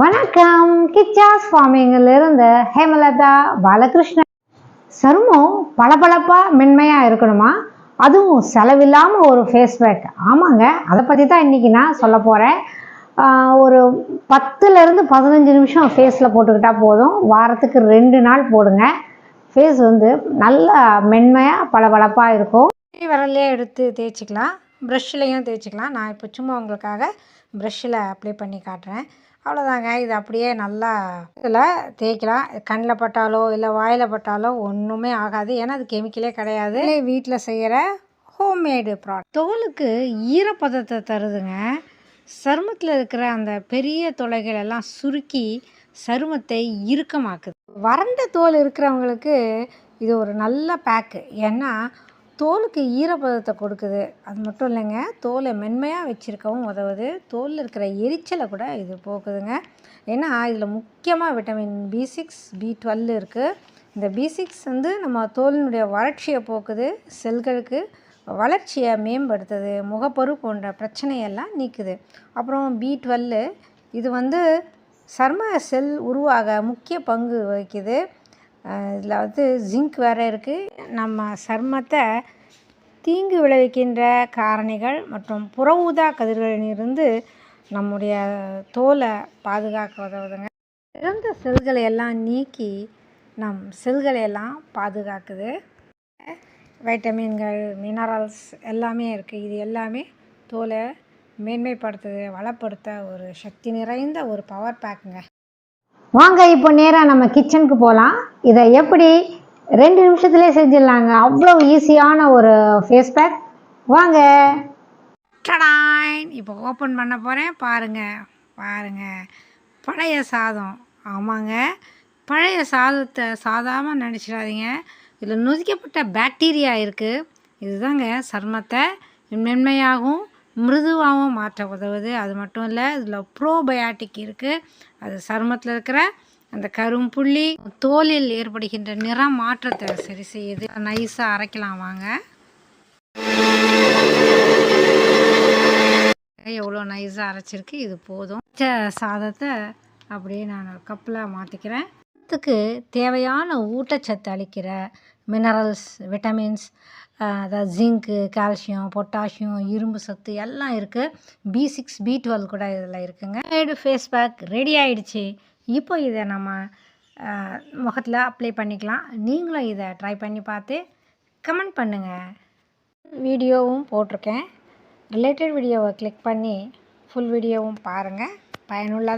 வணக்கம். கிச்சாஸ் ஃபார்மிங்கிலிருந்து ஹேமலதா பாலகிருஷ்ணன். சருமம் பளபளப்பாக மென்மையாக இருக்கணுமா? அதுவும் செலவில்லாமல் ஒரு ஃபேஸ் பேக் ஆமாங்க அதை பற்றி தான் இன்றைக்கி நான் சொல்ல போகிறேன் ஒரு பத்துலேருந்து பதினஞ்சு நிமிஷம் ஃபேஸில் போட்டுக்கிட்டால் போதும். வாரத்துக்கு ரெண்டு நாள் போடுங்க. ஃபேஸ் வந்து நல்லா மென்மையாக பளபளப்பாக இருக்கும். விரல்லையே எடுத்து தேய்ச்சிக்கலாம். ப்ரஷ்லேயும் தேய்ச்சிக்கலாம். நான் இப்போ சும்மா உங்களுக்காக ப்ரஷ்ஷில் அப்ளை பண்ணி காட்டுறேன். அவ்வளோதாங்க இது அப்படியே நல்லா இதில் தேய்க்கலாம். கண்ணில் பட்டாலோ இல்லை வாயில் பட்டாலோ ஒன்றுமே ஆகாது. ஏன்னா அது கெமிக்கலே கிடையாது. வீட்டில் செய்கிற ஹோம்மேடு ப்ராடக்ட் தோலுக்கு ஈரப்பதத்தை தருதுங்க. சருமத்தில் இருக்கிற அந்த பெரிய தொலைகள் எல்லாம் சுருக்கி சருமத்தை இறுக்கமாக்குது. வறண்ட தோல் இருக்கிறவங்களுக்கு இது ஒரு நல்ல பேக்கு ஏன்னா தோலுக்கு ஈரப்பதத்தை கொடுக்குது. அது மட்டும் இல்லைங்க தோலை மென்மையாக வச்சுருக்கவும் உதவுது. தோலில் இருக்கிற எரிச்சலை கூட இது போக்குதுங்க. ஏன்னா இதில் முக்கியமாக vitamin B six B twelve இருக்குது இந்த பி சிக்ஸ் வந்து நம்ம தோலினுடைய வறட்சியை போக்குது செல்களுக்கு வளர்ச்சியை மேம்படுத்துது முகப்பரு போன்ற பிரச்சனையெல்லாம் நீக்குது. அப்புறம் பி டுவெல்லு இது வந்து சர்ம செல் உருவாக முக்கிய பங்கு வகிக்குது. இதில் வந்து ஜிங்க் வேறு இருக்குது நம்ம சர்மத்தை தீங்கு விளைவிக்கின்ற காரணிகள் மற்றும் புற ஊதா கதிர்களிலிருந்து நம்முடைய தோலை பாதுகாக்க உதவுதுங்க இறந்த செல்களை எல்லாம் நீக்கி நம் செல்களை எல்லாம் பாதுகாக்குது. வைட்டமின்கள் மினரல்ஸ் எல்லாமே இருக்குது இது எல்லாமே தோலை மேன்மைப்படுத்துது வளப்படுத்த ஒரு சக்தி நிறைந்த ஒரு பவர் பேக்குங்க வாங்க இப்போ நேராக நம்ம கிச்சனுக்கு போகலாம் இதை எப்படி ரெண்டு நிமிஷத்துலேயே செஞ்சிடலாங்க. அவ்வளோ ஈஸியான ஒரு ஃபேஸ் பேக் வாங்க. டடாயின் இப்போ ஓப்பன் பண்ண போகிறேன் பாருங்கள் பாருங்கள் பழைய சாதம். ஆமாங்க. பழைய சாதத்தை சாதாமல் நினச்சிடாதீங்க. இதில் நொதிக்கப்பட்ட பாக்டீரியா இருக்குது இதுதாங்க சருமத்தை மென்மையாகவும் மிருதுவாகவும் மாற்ற உதவுது. அது மட்டும் இல்லை இதில் ப்ரோபயாட்டிக் இருக்குது அது சருமத்தில் இருக்கிற அந்த கரும்புள்ளி தோலில் ஏற்படுகின்ற நிற மாற்றத்தை சரி செய்யுது. நைஸாக அரைக்கலாம் வாங்க. எவ்வளோ நைஸாக அரைச்சிருக்கு இது போதும். சாதத்தை அப்படியே நான் கப்பில் மாற்றிக்கிறேன் அதுக்கு தேவையான ஊட்டச்சத்து அளிக்கிற மினரல்ஸ் விட்டமின்ஸ் அதாவது ஜிங்க்கு கால்சியம் பொட்டாசியம் இரும்பு சத்து எல்லாம் இருக்குது பி சிக்ஸ் பி டுவெல் கூட இதில் இருக்குங்க. ஏடு ஃபேஸ் பேக் ரெடி ஆகிடுச்சு இப்போ இதை நம்ம uh, முகத்தில் அப்ளை பண்ணிக்கலாம். நீங்களும் இதை ட்ரை பண்ணி பார்த்து கமெண்ட் பண்ணுங்கள் வீடியோவும் போட்டிருக்கேன். ரிலேட்டட் வீடியோவை கிளிக் பண்ணி ஃபுல் வீடியோவும் பாருங்கள் பயனுள்ளதாக